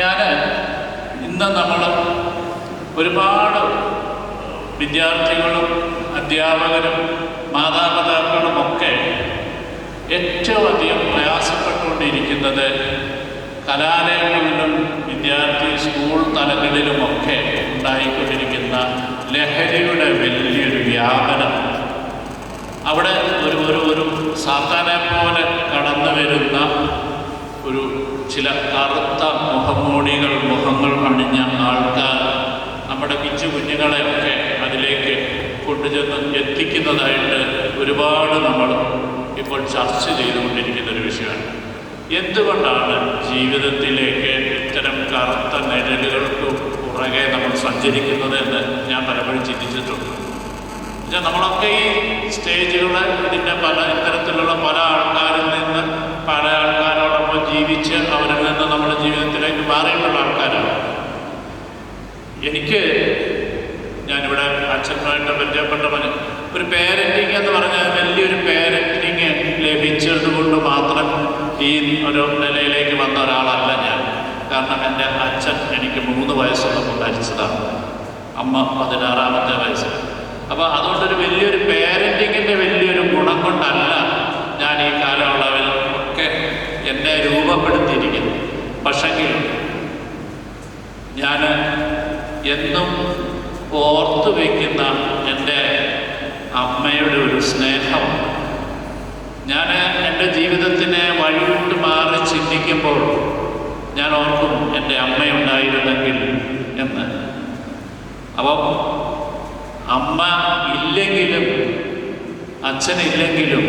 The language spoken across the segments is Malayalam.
ഞാൻ ഇന്ന് നമ്മൾ ഒരുപാട് വിദ്യാർത്ഥികളും അധ്യാപകരും മാതാപിതാക്കളുമൊക്കെ ഏറ്റവും അധികം പ്രയാസപ്പെട്ടുകൊണ്ടിരിക്കുന്നത് കലാലയങ്ങളിലും വിദ്യാർത്ഥി സ്കൂൾ തലങ്ങളിലുമൊക്കെ ഉണ്ടായിക്കൊണ്ടിരിക്കുന്ന ലഹരിയുടെ വലിയൊരു വ്യാപനം. അവിടെ ഒരു ഒരു ഒരു സാത്താനെ പോലെ കടന്നു വരുന്ന ഒരു ചില കറുത്ത മുഖംമൂടികൾ മുഖങ്ങൾ അണിഞ്ഞ ആൾക്കാർ നമ്മുടെ പിച്ചു കുഞ്ഞുങ്ങളെയൊക്കെ അതിലേക്ക് കൊണ്ടുചെന്ന് എത്തിക്കുന്നതായിട്ട് ഒരുപാട് നമ്മൾ ഇപ്പോൾ ചർച്ച ചെയ്തുകൊണ്ടിരിക്കുന്ന ഒരു വിഷയമാണ്. എന്തുകൊണ്ടാണ് ജീവിതത്തിലേക്ക് ഇത്തരം കറുത്ത നിഴലുകൾക്ക് പുറകെ നമ്മൾ സഞ്ചരിക്കുന്നത് എന്ന് ഞാൻ പലപ്പോഴും ചിന്തിച്ചിട്ടുണ്ട്. നമ്മളൊക്കെ ഈ സ്റ്റേജുകൾ ഇതിന്റെ പല ഇത്തരത്തിലുള്ള പല ആൾക്കാരിൽ നിന്ന് ജീവിച്ച് അവരിൽ നിന്ന് നമ്മുടെ ജീവിതത്തിലേക്ക് മാറിയിട്ടുള്ള ആൾക്കാരാണ്. എനിക്ക് ഞാനിവിടെ അച്ഛനുമായിട്ട് പരിചയപ്പെട്ടവന് ഒരു പേരന്റിങ് എന്ന് പറഞ്ഞാൽ വലിയൊരു പേരന്റിങ് ലഭിച്ചത് കൊണ്ട് മാത്രം ഈ ഒരു നിലയിലേക്ക് വന്ന ഒരാളല്ല ഞാൻ. കാരണം എന്റെ അച്ഛൻ എനിക്ക് മൂന്ന് വയസ്സുള്ളപ്പോൾ മരിച്ചതാണ്. അമ്മ പതിനാറാമത്തെ വയസ്സിൽ. അപ്പോൾ അതുകൊണ്ടൊരു വലിയൊരു പേരന്റിങ്ങിന്റെ വലിയൊരു ഗുണം കൊണ്ടല്ല ഞാൻ ഈ കാലയളവിൽ ഒക്കെ എന്നെ രൂപപ്പെടുത്തിയിരിക്കുന്നു. പക്ഷെങ്കിൽ ഞാൻ എന്നും ഓർത്തു വയ്ക്കുന്ന എന്റെ അമ്മയുടെ ഒരു സ്നേഹം ഞാൻ എന്റെ ജീവിതത്തിനെ വഴിവിട്ട് മാറി ചിന്തിക്കുമ്പോൾ ഞാൻ ഓർക്കും എന്റെ അമ്മയുണ്ടായിരുന്നെങ്കിൽ എന്ന്. അപ്പം അമ്മ ഇല്ലെങ്കിലും അച്ഛനില്ലെങ്കിലും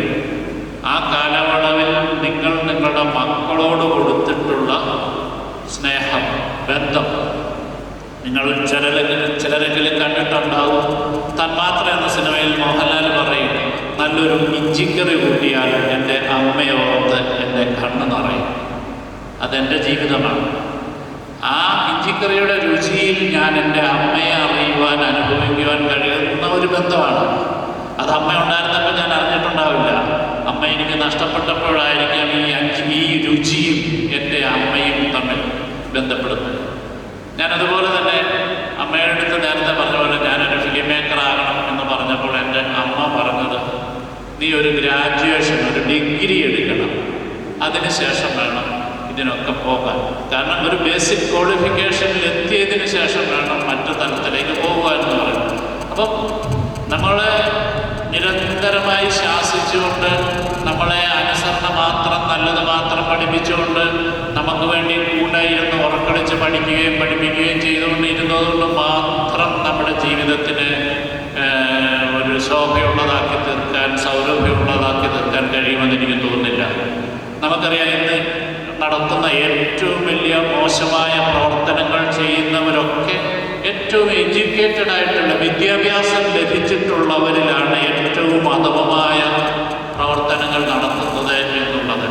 ആ കാലയളവിൽ നിങ്ങൾ നിങ്ങളുടെ മക്കളോട് കൊടുത്തിട്ടുള്ള സ്നേഹം ബന്ധം നിങ്ങൾ ചിലരെങ്കിലും ചിലരെങ്കിലും കണ്ടിട്ടുണ്ടാവും. തന്മാത്ര എന്ന സിനിമയിൽ മോഹൻലാൽ പറയും നല്ലൊരു ഇഞ്ചിക്കറി കൂട്ടിയാൽ എന്റെ അമ്മയോർത്ത് എന്റെ കണ്ണ് നിറയും. അതെന്റെ ജീവിതമാണ്. ആ ഇഞ്ചിക്കറിയുടെ രുചിയിൽ ഞാൻ എന്റെ അമ്മയെ അറിയുവാൻ അനുഭവിക്കുവാൻ കഴിയുന്ന ഒരു ബന്ധമാണ്. അത് അമ്മ ഉണ്ടായിരുന്നപ്പോൾ ഞാൻ എനിക്ക് നഷ്ടപ്പെട്ടപ്പോഴായിരിക്കാം ഈ അഞ്ച് ഈ രുചിയും എന്റെ അമ്മയും തമ്മിൽ ബന്ധപ്പെടുന്നത്. ഞാനതുപോലെ തന്നെ അമ്മയുടെ അടുത്ത് നേരത്തെ പറഞ്ഞ പോലെ ഞാനൊരു ഫിലിം മേക്കർ ആകണം എന്ന് പറഞ്ഞപ്പോൾ എന്റെ അമ്മ പറഞ്ഞത് നീ ഒരു ഗ്രാജുവേഷൻ ഒരു ഡിഗ്രി എടുക്കണം. അതിനുശേഷം വേണം ഇതിനൊക്കെ പോകാൻ. കാരണം ഒരു ബേസിക് ക്വാളിഫിക്കേഷനിൽ എത്തിയതിന് ശേഷം വേണം മറ്റു തലത്തിലേക്ക് പോകുക എന്ന് പറയുന്നത്. അപ്പം നമ്മളെ നിരന്തരമായി ശാസിച്ചുകൊണ്ട് നമ്മളെ അനുസരണ മാത്രം നല്ലത് മാത്രം പഠിപ്പിച്ചുകൊണ്ട് നമുക്ക് വേണ്ടി കൂടെ ഇരുന്ന് പഠിക്കുകയും പഠിപ്പിക്കുകയും ചെയ്തുകൊണ്ടിരുന്നതുകൊണ്ട് മാത്രം നമ്മുടെ ജീവിതത്തിന് ഒരു ശോഭയുള്ളതാക്കി തീർക്കാൻ സൗരഭ്യമുള്ളതാക്കി തീർക്കാൻ കഴിയുമെന്ന് എനിക്ക് തോന്നുന്നില്ല. നമുക്കറിയാം ഇന്ന് നടത്തുന്ന ഏറ്റവും വലിയ മോശമായ പ്രവർത്തനങ്ങൾ ചെയ്യുന്നവരൊക്കെ ഏറ്റവും എഡ്യൂക്കേറ്റഡ് ആയിട്ടുള്ള വിദ്യാഭ്യാസം ലഭിച്ചിട്ടുള്ളവരിലാണ് അധമമായ പ്രവർത്തനങ്ങൾ നടത്തുന്നത് എന്നുള്ളത്.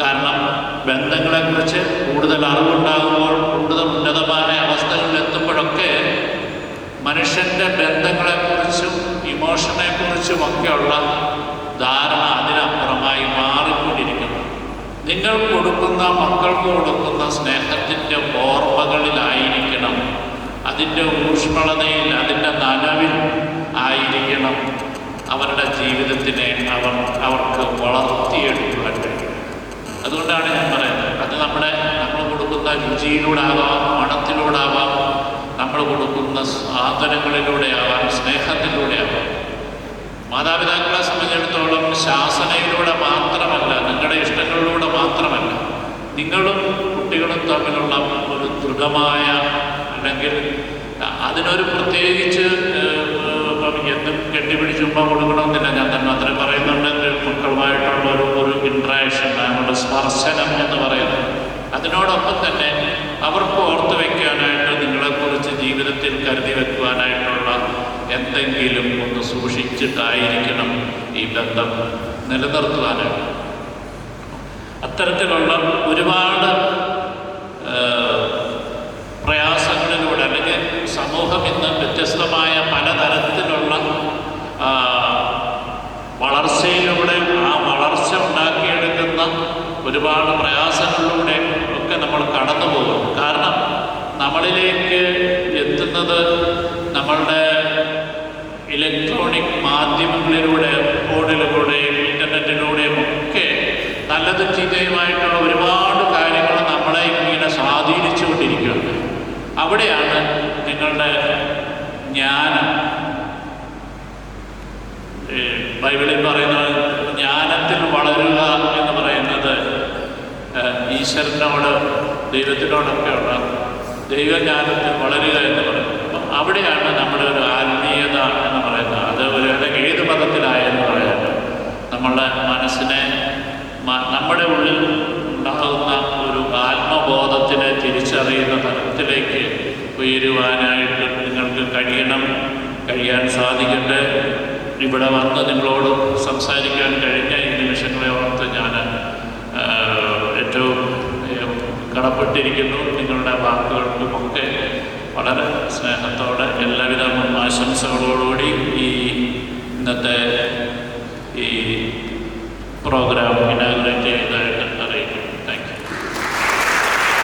കാരണം ബന്ധങ്ങളെക്കുറിച്ച് കൂടുതൽ അറിവുണ്ടാകുമ്പോൾ കൂടുതൽ ഉന്നതമായ അവസ്ഥകളിൽ എത്തുമ്പോഴൊക്കെ മനുഷ്യന്റെ ബന്ധങ്ങളെക്കുറിച്ചും ഇമോഷനെക്കുറിച്ചും ഒക്കെയുള്ള ധാരണ അതിനപ്പുറമായി മാറിക്കൊണ്ടിരിക്കുന്നു. നിങ്ങൾ കൊടുക്കുന്ന മക്കൾക്ക് കൊടുക്കുന്ന സ്നേഹത്തിന്റെ ഓർമ്മകളിലായിരിക്കണം. അതിന്റെ ഊഷ്മളതയിൽ അതിന്റെ നനവിൽ ആയിരിക്കണം. അവരുടെ ജീവിതത്തിനെ അവർ അവർക്ക് വളർത്തിയെടുക്കുവാൻ കഴിയും. അതുകൊണ്ടാണ് ഞാൻ പറയുന്നത് അത് നമ്മുടെ നമ്മൾ കൊടുക്കുന്ന രുചിയിലൂടെ ആവാം മണത്തിലൂടെ ആവാം നമ്മൾ കൊടുക്കുന്ന സാധനങ്ങളിലൂടെ ആവാം സ്നേഹത്തിലൂടെ ആവാം മാതാപിതാക്കളെ സംബന്ധിച്ചിടത്തോളം ശാസനയിലൂടെ മാത്രമല്ല നിങ്ങളുടെ ഇഷ്ടങ്ങളിലൂടെ മാത്രമല്ല നിങ്ങളും കുട്ടികളും തമ്മിലുള്ള ഒരു ദൃഢമായ അല്ലെങ്കിൽ അതിനൊരു പ്രത്യേകിച്ച് ഏഹ്, കെട്ടിപ്പിടിച്ച് കെട്ടിപ്പിടിച്ചുമ്പ കൊടുക്കണമെന്നില്ല. ഞാൻ തന്നെ അത്രയും പറയുന്നുണ്ട്. മക്കളുമായിട്ടുള്ള ഒരു ഒരു ഇൻട്രാക്ഷൻ നമ്മുടെ സ്പർശനം എന്ന് പറയുന്നത്. അതിനോടൊപ്പം തന്നെ അവർക്ക് ഓർത്തു വയ്ക്കാനായിട്ട് നിങ്ങളെക്കുറിച്ച് ജീവിതത്തിൽ കരുതി വെക്കുവാനായിട്ടുള്ള എന്തെങ്കിലും ഒന്ന് സൂക്ഷിച്ചിട്ടായിരിക്കണം ഈ ബന്ധം നിലനിർത്തുവാനായിട്ട്. അത്തരത്തിലുള്ള ഒരുപാട് ഏഹ്, പ്രയാസങ്ങളിലൂടെ അല്ലെങ്കിൽ സമൂഹം ഇന്ന് വ്യത്യസ്തമായ പലതരത്തിലുള്ള ആ, വളർച്ചയിലൂടെ ആ വളർച്ച ഉണ്ടാക്കിയെടുക്കുന്ന ഒരുപാട് പ്രയാസങ്ങളിലൂടെ ഒക്കെ നമ്മൾ കടന്നു പോകും കാരണം നമ്മളിലേക്ക് എത്തുന്നത് നമ്മളുടെ ഇലക്ട്രോണിക് മാധ്യമങ്ങളിലൂടെ ഫോണിലൂടെയും ഇന്റർനെറ്റിലൂടെയും ഒക്കെ നല്ലതും ചീത്തയുമായിട്ടുള്ള ഒരുപാട് കാര്യങ്ങൾ നമ്മളെ ഇങ്ങനെ സ്വാധീനിച്ചുകൊണ്ടിരിക്കുകയാണ്. അവിടെയാണ് നിങ്ങളുടെ ജ്ഞാനം. ബൈബിളിൽ പറയുന്ന ജ്ഞാനത്തിൽ വളരുക എന്ന് പറയുന്നത് ഈശ്വരനോട് ദൈവത്തിനോടൊക്കെയുള്ള ദൈവജ്ഞാനത്തിൽ വളരുക എന്ന് പറയുന്നത്. അപ്പം അവിടെയാണ് നമ്മുടെ ഒരു ആത്മീയത എന്ന് പറയുന്നത്. അത് ഒരു അല്ലെങ്കിൽ ഏത് മതത്തിലായെന്ന് പറയാം. നമ്മളുടെ മനസ്സിനെ നമ്മുടെ ഉള്ളിൽ ഉണ്ടാകുന്ന ഒരു ആത്മബോധത്തിനെ തിരിച്ചറിയുന്ന തലത്തിലേക്ക് ഉയരുവാനായിട്ട് നിങ്ങൾക്ക് കഴിയണം കഴിയാൻ സാധിക്കട്ടെ. ഇവിടെ വന്ന് നിങ്ങളോട് സംസാരിക്കാൻ കഴിഞ്ഞ ഈ നിമിഷങ്ങളെ ഓർത്ത് ഞാൻ ആ, ഏറ്റവും ഏ, കടപ്പെട്ടിരിക്കുന്നു നിങ്ങളുടെ വാക്കുകൾക്കുമൊക്കെ വളരെ സ്നേഹത്തോടെ എല്ലാവിധ ആശംസകളോടുകൂടി ഈ ഇന്നത്തെ ഈ പ്രോഗ്രാം ഇനാഗ്രേറ്റ് ചെയ്തതായിട്ട്